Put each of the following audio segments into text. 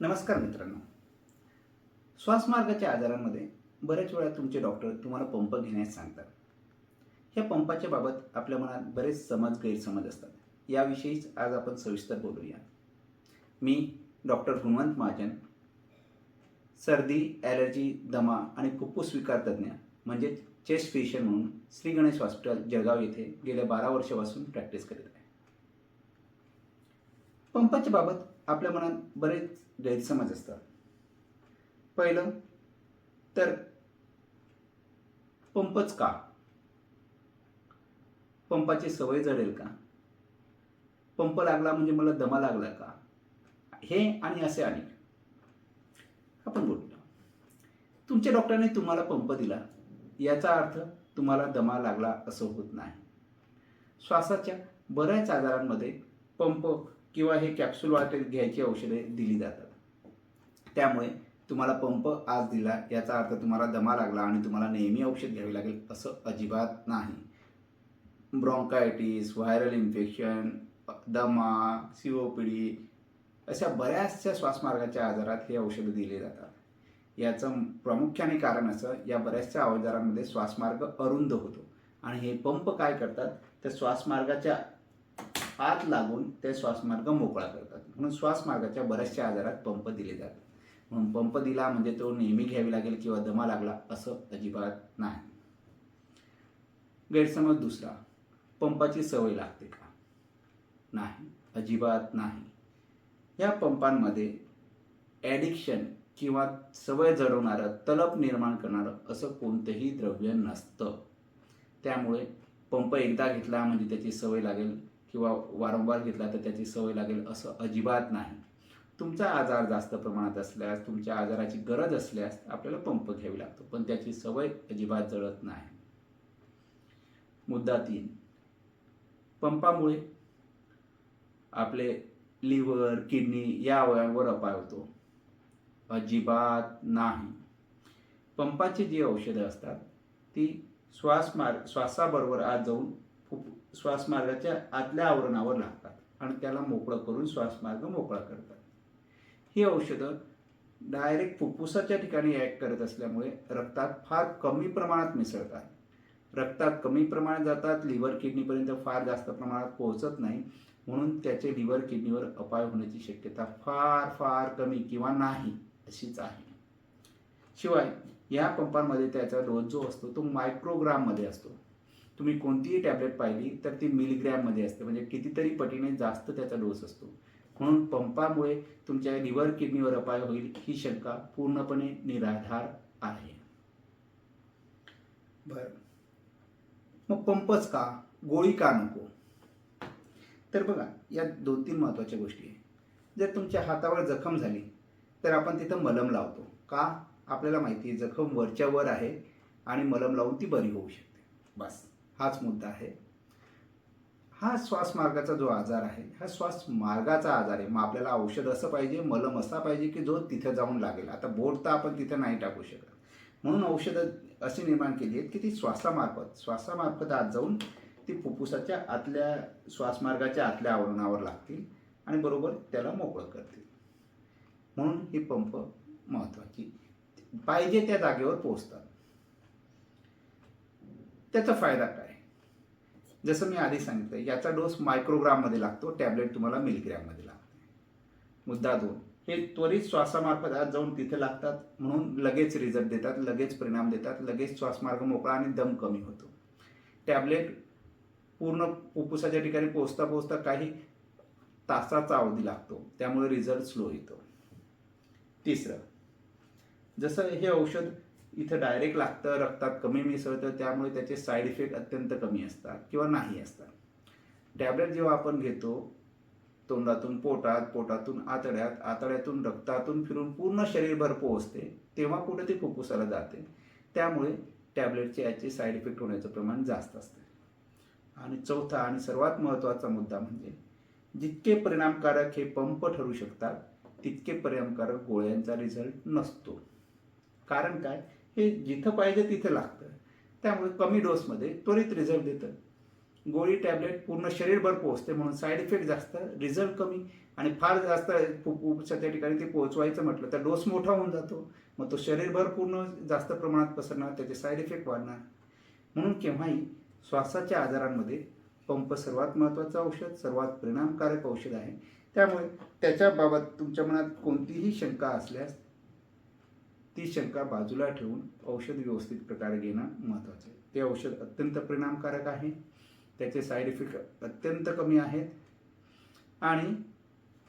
नमस्कार मित्रांनो. श्वासमार्गाच्या आजारांमध्ये बरेच वेळा तुमचे डॉक्टर तुम्हाला पंप घेण्यास सांगतात. ह्या पंपाच्या बाबत आपल्या मनात बरेच समज गैरसमज असतात. याविषयीच आज आपण सविस्तर बोलूया. मी डॉक्टर गुणवंत महाजन सर्दी ॲलर्जी दमा आणि फुफ्फुस विकार तज्ज्ञ म्हणजे चेस्ट फिजिशियन म्हणून श्री गणेश हॉस्पिटल जळगाव येथे गेल्या बारा वर्षापासून प्रॅक्टिस करीत आहे. पंपाच्या बाबत आपल्या मनात बरेच गैरसमज असतात. पहिलं तर पंपच का? पंपाची सवय जडेल का? पंप लागला म्हणजे मला दमा लागला का? हे आणि असे अनेक. आपण बोलूया. तुमच्या डॉक्टरने तुम्हाला पंप दिला. याचा अर्थ तुम्हाला दमा लागला असं होत नाही. श्वासाच्या बऱ्याच आजारांमध्ये पंप किंवा हे कॅप्सूल वाटेल घ्यायची औषधे दिली जातात. त्यामुळे तुम्हाला पंप आज दिला याचा अर्थ तुम्हाला दमा लागला आणि तुम्हाला नेहमी औषध घ्यावे लागेल असं अजिबात नाही. ब्रॉन्कायटिस व्हायरल इन्फेक्शन दमा सी ओ पी डी अशा बऱ्याचशा श्वासमार्गाच्या आजारात हे औषधं दिले जातात. याचं प्रामुख्याने कारण असं या बऱ्याचशा अवजारांमध्ये श्वासमार्ग अरुंद होतो. आणि हे पंप काय करतात? त्या श्वासमार्गाच्या आत लागून ते श्वासमार्ग मोकळा करतात. म्हणून श्वासमार्गाच्या बऱ्याचशा आजारात पंप दिले जातात. म्हणून पंप दिला म्हणजे तो नेहमी घ्यावी लागेल किंवा दमा लागला असं अजिबात नाही. गैरसमज दुसरा पंपाची सवय लागते का? नाही अजिबात नाही. या पंपांमध्ये ॲडिक्शन किंवा सवय जडवणारं तलप निर्माण करणारं असं कोणतंही द्रव्य नसतं. त्यामुळे पंप एकदा घेतला म्हणजे त्याची सवय लागेल किंवा वारंवार घेतला तर त्याची सवय लागेल असं अजिबात नाही. तुमचा आजार जास्त प्रमाणात असल्यास तुमच्या आजाराची गरज असल्यास आपल्याला पंप घ्यावी लागतो पण त्याची सवय अजिबात जळत नाही. मुद्दा तीन. पंपामुळे आपले लिव्हर किडनी या अवयवांवर अपाय होतो. अजिबात नाही. पंपाची जी औषधं असतात ती श्वासमार्ग श्वासाबरोबर आत जाऊन फुप श्वासमार्गाच्या आतल्या आवरणावर लागतात आणि त्याला मोकळं करून श्वासमार्ग मोकळा करतात. ही औषधं डायरेक्ट फुफ्फुसाच्या ठिकाणी ॲक्ट करत असल्यामुळे रक्तात फार कमी प्रमाणात मिसळतात. रक्तात कमी प्रमाणात जातात लिव्हर किडनीपर्यंत फार जास्त प्रमाणात पोहोचत नाही म्हणून त्याचे लिव्हर किडनीवर अपाय होण्याची शक्यता फार फार कमी किंवा नाही. अशीच आहे. शिवाय या पंपांमध्ये त्याचा डोस जो असतो तो मायक्रोग्राममध्ये असतो. तुम्ही कोणतीही टॅबलेट पाहिली तर ती मिलीग्रॅममध्ये असते. म्हणजे कितीतरी पटीने जास्त त्याचा डोस असतो. म्हणून पंपामुळे तुमच्या लिव्हर किडनीवर अपाय होईल ही शंका पूर्णपणे निराधार आहे. बर. मग पंपच का? गोळी का नको? तर बघा या दोन तीन महत्त्वाच्या गोष्टी आहे जर तुमच्या हातावर जखम झाली तर आपण तिथं मलम लावतो. का? आपल्याला माहिती आहे जखम वरच्या वर आहे आणि मलम लावून ती बरी होऊ शकते. बस. हाच मुद्दा आहे. हा श्वासमार्गाचा जो आजार आहे हा श्वास मार्गाचा आजार आहे. मग आपल्याला औषध असं पाहिजे मलम असा पाहिजे की जो तिथं जाऊन लागेल. आता बोट तर आपण तिथं नाही टाकू शकत. म्हणून औषधं अशी निर्माण केली आहेत की ती श्वासामार्फत श्वासामार्फत आत जाऊन ती फुफ्फुसाच्या आतल्या श्वासमार्गाच्या आतल्या आवरणावर लागतील आणि बरोबर त्याला मोकळं करतील. म्हणून ही पंप महत्त्वाची पाहिजे त्या जागेवर पोचतात त्याचा फायदा काय? जसं मी आधी सांगितलं याचा डोस मायक्रोग्राममध्ये लागतो टॅबलेट तुम्हाला मिलीग्रॅममध्ये लागते. मुद्दा दोन हे त्वरित श्वासामार्फत आज जाऊन तिथे लागतात म्हणून लगेच रिझल्ट देतात लगेच परिणाम देतात लगेच श्वासमार्ग मोकळा आणि दम कमी होतो. टॅबलेट पूर्ण फुफ्फुसाच्या ठिकाणी पोचता पोचता काही तासाचा अवधी लागतो त्यामुळे रिझल्ट स्लो येतो. तिसरं. जसं हे औषध इथं डायरेक्ट लागतं रक्तात कमी मिसळतं त्यामुळे त्याचे साईड इफेक्ट अत्यंत कमी असतात किंवा नाही असतात. टॅबलेट जेव्हा आपण घेतो तोंडातून पोटात पोटातून आतड्यात आतड्यातून रक्तातून फिरून पूर्ण शरीरभर पोहोचते तेव्हा कुठे ते फुफ्फुसाला जाते. त्यामुळे टॅबलेटचे याचे साईड इफेक्ट होण्याचं प्रमाण जास्त असतं. आणि चौथा आणि सर्वात महत्त्वाचा मुद्दा म्हणजे जितके परिणामकारक हे पंप ठरू शकतात तितके परिणामकारक गोळ्यांचा रिझल्ट नसतो. कारण काय? हे जिथं पाहिजे तिथं लागतं. त्यामुळे कमी डोसमध्ये त्वरित रिझल्ट देतं. गोळी टॅबलेट पूर्ण शरीरभर पोहोचते म्हणून साईड इफेक्ट जास्त रिझल्ट कमी आणि फार जास्त फुफ्फुसाच्या त्या ठिकाणी ते पोहोचवायचं म्हटलं तर डोस मोठा होऊन जातो. मग तो शरीरभर पूर्ण जास्त प्रमाणात पसरणार त्याचे साईड इफेक्ट वाढणार. म्हणून केव्हाही श्वासाच्या आजारांमध्ये पंप सर्वात महत्त्वाचं औषध सर्वात परिणामकारक औषध आहे. त्यामुळे त्याच्याबाबत तुमच्या मनात कोणतीही शंका असल्यास ती शंका बाजूला ठेवून औषध व्यवस्थित प्रकारे घेणं महत्त्वाचं आहे. ते औषध अत्यंत परिणामकारक आहे. त्याचे साईड इफेक्ट अत्यंत कमी आहेत. आणि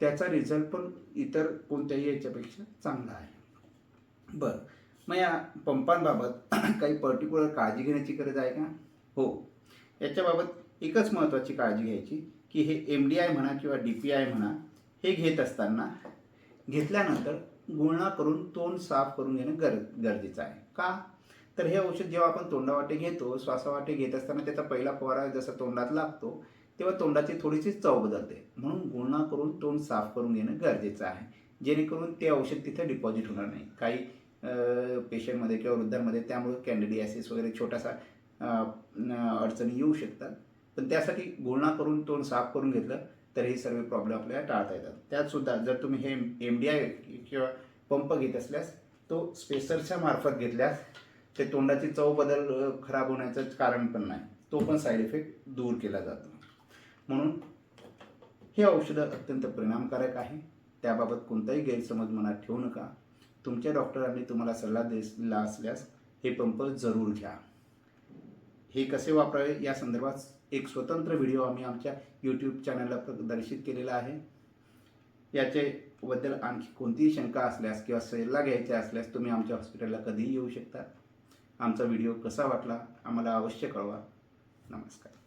त्याचा रिझल्ट पण इतर कोणत्याही याच्यापेक्षा चांगला आहे. बरं. मग या पंपांबाबत काही पर्टिक्युलर काळजी घेण्याची गरज आहे का? हो. याच्याबाबत एकच महत्त्वाची काळजी घ्यायची. की हे एम डी आय म्हणा किंवा डी पी आय म्हणा हे घेत असताना घेतल्यानंतर गुळणा करून तोंड साफ करून घेणं गर गरजेचं आहे. का? तर हे औषध जेव्हा आपण तोंडावाटे घेतो श्वासावाटे घेत असताना त्याचा पहिला फवारा जसा तोंडात लागतो तेव्हा तोंडाची थोडीशी चव बदलते म्हणून गुळणा करून तोंड साफ करून घेणं गरजेचं आहे. जेणेकरून ते औषध तिथे डिपॉझिट होणार नाही. काही पेशंटमध्ये किंवा वृद्धांमध्ये त्यामुळे कॅन्डिडियासिस वगैरे छोटासा अडचणी येऊ शकतात. पण त्यासाठी गुळणा करून तोंड साफ करून घेतलं तर हे सर्व प्रॉब्लेम आपल्याला टाळता येतात. त्यातसुद्धा जर तुम्ही हे एम डी आय किंवा पंप घेत असल्यास तो स्पेसरच्या मार्फत घेतल्यास ते तोंडाची चव बदल खराब होण्याचं कारण पण नाही. तो पण साईड इफेक्ट दूर केला जातो. म्हणून हे औषधं अत्यंत परिणामकारक आहे. त्याबाबत कोणताही गैरसमज मनात ठेवू नका. तुमच्या डॉक्टरांनी तुम्हाला सल्ला दिला असल्यास हे पंप जरूर घ्या. हे कसे वापरावे या संदर्भात एक स्वतंत्र व्हिडिओ आम्ही आमच्या यूट्यूब चॅनलला प्रदर्शित केलेला आहे. याचे बद्दल आणखी कोणतीही शंका असल्यास किंवा सल्ला घ्यायचा असल्यास तुम्ही आमच्या हॉस्पिटलला कधीही येऊ शकता. आमचा व्हिडिओ कसा वाटला आम्हाला अवश्य कळवा. नमस्कार.